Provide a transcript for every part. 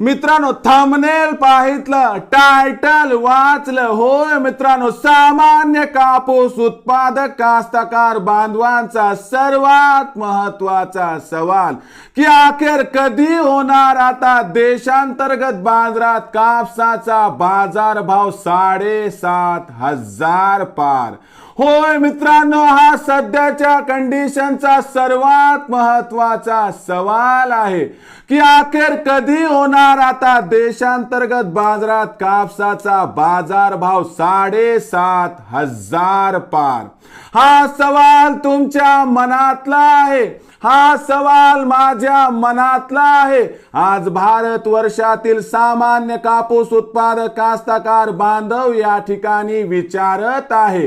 मित्रांनो thumbnail पाहितलं title वाचलं. होय मित्रांनो सामान्य कापूस उत्पादक कास्तकार बांधवांचा सर्वात महत्त्वाचा सवाल की अखेर कधी होणार आता देशांतर्गत बाजारात कापसाचा बाजारभाव साडेसात हजार पार? होय मित्रांनो हा सध्याच्या कंडिशनचा सर्वात महत्त्वाचा सवाल आहे की अखेर कधी होणार आता देशांतर्गत बाजारात कापसाचा बाजारभाव साडेसात हजार पार? हा सवाल तुमच्या मनातला आहे. हा सवाल माझ्या मनातला आहे. आज भारत वर्षातील सामान्य कापूस उत्पादक कास्तकार बांधव या ठिकाणी विचारत आहे.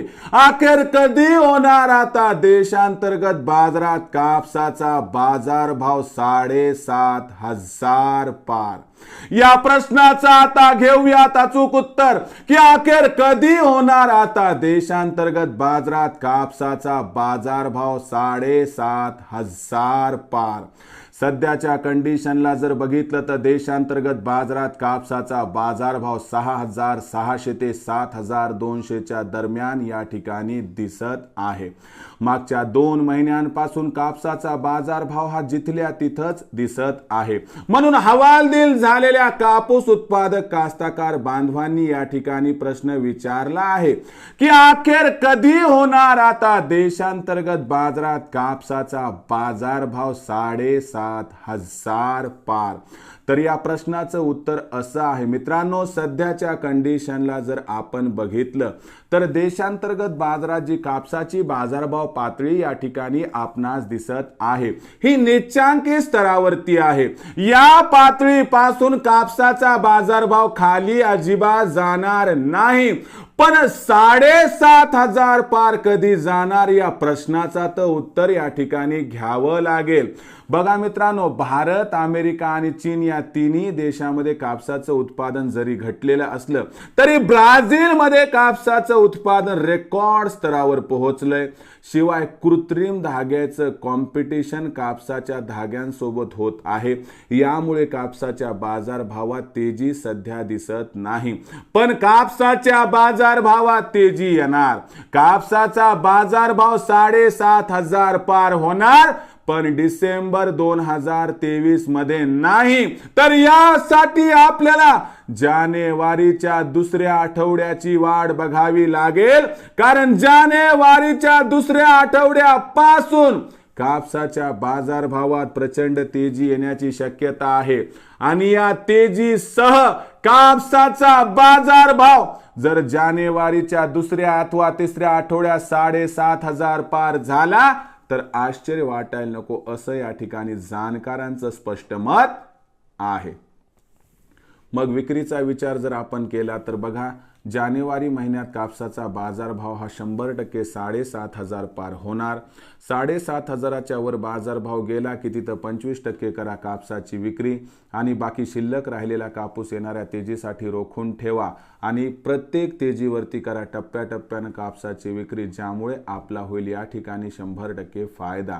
अखेर कधी होणार आता देशांतर्गत बाजारात कापसाचा बाजारभाव साडेसात हजार पार? या प्रश्नाचा आता घेऊयात अचूक उत्तर की अखेर कधी होणार आता देशांतर्गत बाजारात कापसाचा बाजारभाव साडेसात हजार पार? सध्याच्या कंडिशनला जर बघितलं तर देशांतर्गत बाजारात कापसाचा बाजारभाव सहा हजार सहाशे ते सात हजार दोनशेच्या दरम्यान या ठिकाणी दिसत आहे. मागच्या दोन महिन्यांपासून कापसाचा बाजारभाव हा जिथल्या तिथंच दिसत आहे. म्हणून हवालदिल झालेल्या कापूस उत्पादक कास्ताकार बांधवांनी या ठिकाणी प्रश्न विचारला आहे की अखेर कधी होणार आता देशांतर्गत बाजारात कापसाचा बाजारभाव साडेसात हजार पार? तर या प्रश्नाचं उत्तर असं आहे. मित्रांनो सध्याच्या कंडिशनला जर आपण बघितलं तर देशांतर्गत बाजारात जी कापसाची बाजारभाव पातळी या ठिकाणी आपणास दिसत आहे. ही निच्चांकी स्तरावरती आहे. या पातळीपासून कापसाचा बाजारभाव खाली अजिबात जाणार नाही. पण साडेसात हजार पार कधी जाणार या प्रश्नाचा तर उत्तर या ठिकाणी घ्यावं लागेल. बघा मित्रांनो भारत अमेरिका आणि चीन या तिन्ही देशामध्ये कापसाचं उत्पादन जरी घटलेलं असलं तरी ब्राझीलमध्ये कापसाचं उत्पादन रेकॉर्ड स्तरावर पोहोचलंय. शिवाय कृत्रिम धाग्याचं कॉम्पिटिशन कापसाच्या धाग्यांसोबत होत आहे. यामुळे कापसाच्या बाजारभावात तेजी सध्या दिसत नाही. पण कापसाच्या बाजार बाजारभावात तेजी येणार. कापसाचा बाजारभाव साडेसात हजार पार होणार पण डिसेंबर दोन हजार तेवीसमध्ये नाही. तर यासाठी आपल्याला जानेवारीच्या दुसऱ्या आठवड्याची वाट बघावी लागेल. कारण जानेवारीच्या दुसऱ्या आठवड्यापासून कापसाच्या बाजारभावात प्रचंड तेजी येण्याची शक्यता आहे. आणि या तेजीसह कापसाचा बाजारभाव जर जानेवारीच्या दुसऱ्या अथवा तिसऱ्या आठवड्यात साडेसात हजार पार झाला तर आश्चर्य वाटायला नको. असं या ठिकाणी जाणकारांचं स्पष्ट मत आहे. मग विक्रीचा विचार जर आपण केला तर बघा जानेवारी महिन्यात कापसाचा बाजारभाव हा शंभर टक्के साडेसात हजार पार होणार. साडेसात हजाराच्या वर बाजारभाव गेला की तिथं पंचवीस टक्के करा कापसाची विक्री आणि बाकी शिल्लक राहिलेला कापूस येणाऱ्या तेजीसाठी रोखून ठेवा आणि प्रत्येक तेजीवरती करा टप्प्याटप्प्यानं कापसाची विक्री ज्यामुळे आपला होईल या ठिकाणी शंभर टक्के फायदा.